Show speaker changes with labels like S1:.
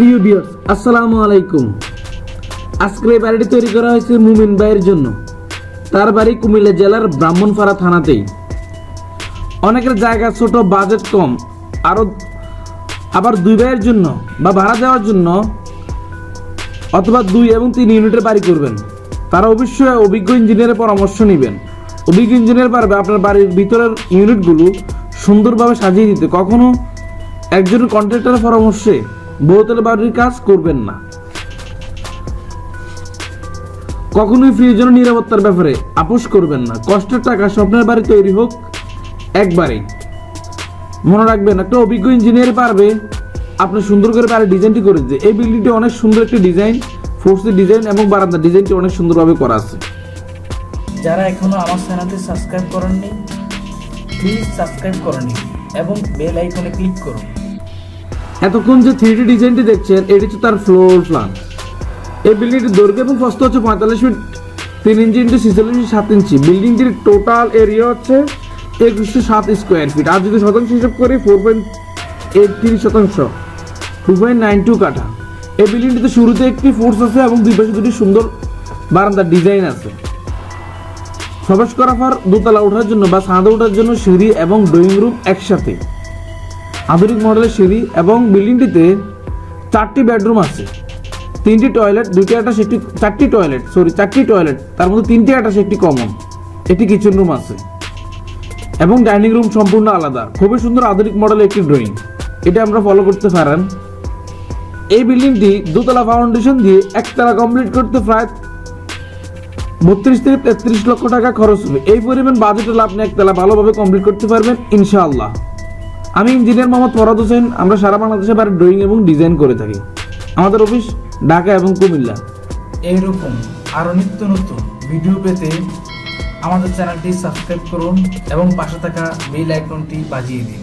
S1: প্রিয় বিয়ার্স আসসালামু আলাইকুম। আজকের এই বাড়িটি তৈরি করা হয়েছে মুমিন ভাইয়ের জন্য। তার বাড়ি কুমিল্লা জেলার ব্রাহ্মণপাড়া থানাতেই। অনেকের জায়গা ছোট বাজেট কম। আরও আবার দুই ভাইয়ের জন্য বা ভাড়া দেওয়ার জন্য অথবা দুই এবং তিন ইউনিটের বাড়ি করবেন। তারা অবশ্যই অভিজ্ঞ ইঞ্জিনিয়ারের পরামর্শ নেবেন। অভিজ্ঞ ইঞ্জিনিয়ার পারবে আপনার বাড়ির ভিতরের ইউনিটগুলো সুন্দরভাবে সাজিয়ে দিতে। কখনো একজন কন্ট্রাক্টরের পরামর্শে বহুতল বাড়ির কাজ করবেন না। কখনোই প্রিয়জন নিরাপত্তার ব্যাপারে আপোষ করবেন না। কষ্টের টাকা স্বপ্নের বাড়ি তৈরি হোক, একবারেই। মনে রাখবেন, একটা অভিজ্ঞ ইঞ্জিনিয়ার পারবে, আপনি সুন্দর করে বাড়ির ডিজাইনটি করে দিতে। এই বিল্ডিংটি অনেক সুন্দর একটি ডিজাইন ফোর্সের ডিজাইন এবং বারান্দার ডিজাইনটি অনেক সুন্দরভাবে করা আছে।
S2: যারা এখনও আমার চ্যানেলটি সাবস্ক্রাইব করেননি প্লিজ সাবস্ক্রাইব করে নিন এবং বেল আইকনে ক্লিক করুন।
S1: এতক্ষণ যে থ্রি ডিজাইনটি দেখছেন, এটি হচ্ছে তার ফ্লোর প্ল্যান এই বিল্ডিংটির দৈর্ঘ্য এবং প্রস্থ হচ্ছে পঁয়তাল্লিশ ফিট তিন ইঞ্চি ইন্টু ছিচল্লিশ সাত ইঞ্চি বিল্ডিংটির টোটাল এরিয়া হচ্ছে একুশশো সাত স্কোয়ার ফিট আর যদি শতাংশ হিসাব করি ফোর পয়েন্ট এইট থ্রি শতাংশ। টু পয়েন্ট নাইন টু কাঠা। এই বিল্ডিংটিতে শুরুতে একটি ফোর্স আছে এবং দুই পাশে দুটি সুন্দর বারান্দার ডিজাইন আছে। করার পর দোতলা ওঠার জন্য বা ছাদে ওঠার জন্য সিঁড়ি এবং ড্রয়িং রুম একসাথে। আধুনিক মডেলের সিঁড়ি এবং বিল্ডিংটিতে চারটি বেডরুম আছে। তিনটি টয়লেট দুটি অ্যাটাচ একটি চারটি টয়লেট সরি চারটি টয়লেট, তার মধ্যে তিনটি অ্যাটাচ একটি কমন একটি কিচেন রুম আছে। এবং ডাইনিং রুম সম্পূর্ণ আলাদা। খুবই সুন্দর আধুনিক মডেলের একটি ড্রয়িং এটা আমরা ফলো করতে পারেন। এই বিল্ডিংটি দোতলা ফাউন্ডেশন দিয়ে একতলা কমপ্লিট করতে প্রায় বত্রিশ থেকে তেত্রিশ লক্ষ টাকা খরচ হবে। এই পরিমাণ বাজেট লাভ আপনি একতলা ভালোভাবে কমপ্লিট করতে পারবেন, ইনশাআল্লাহ। আমি ইঞ্জিনিয়ার মোহাম্মদ ফরাদ হোসেন। আমরা সারা বাংলাদেশে বার ড্রয়িং এবং ডিজাইন করে থাকি। আমাদের অফিস ঢাকা এবং কুমিল্লা।
S2: এইরকম আরও নিত্য নতুন ভিডিও পেতে আমাদের চ্যানেলটি সাবস্ক্রাইব করুন এবং পাশে থাকা বেল আইকনটি বাজিয়ে দিন।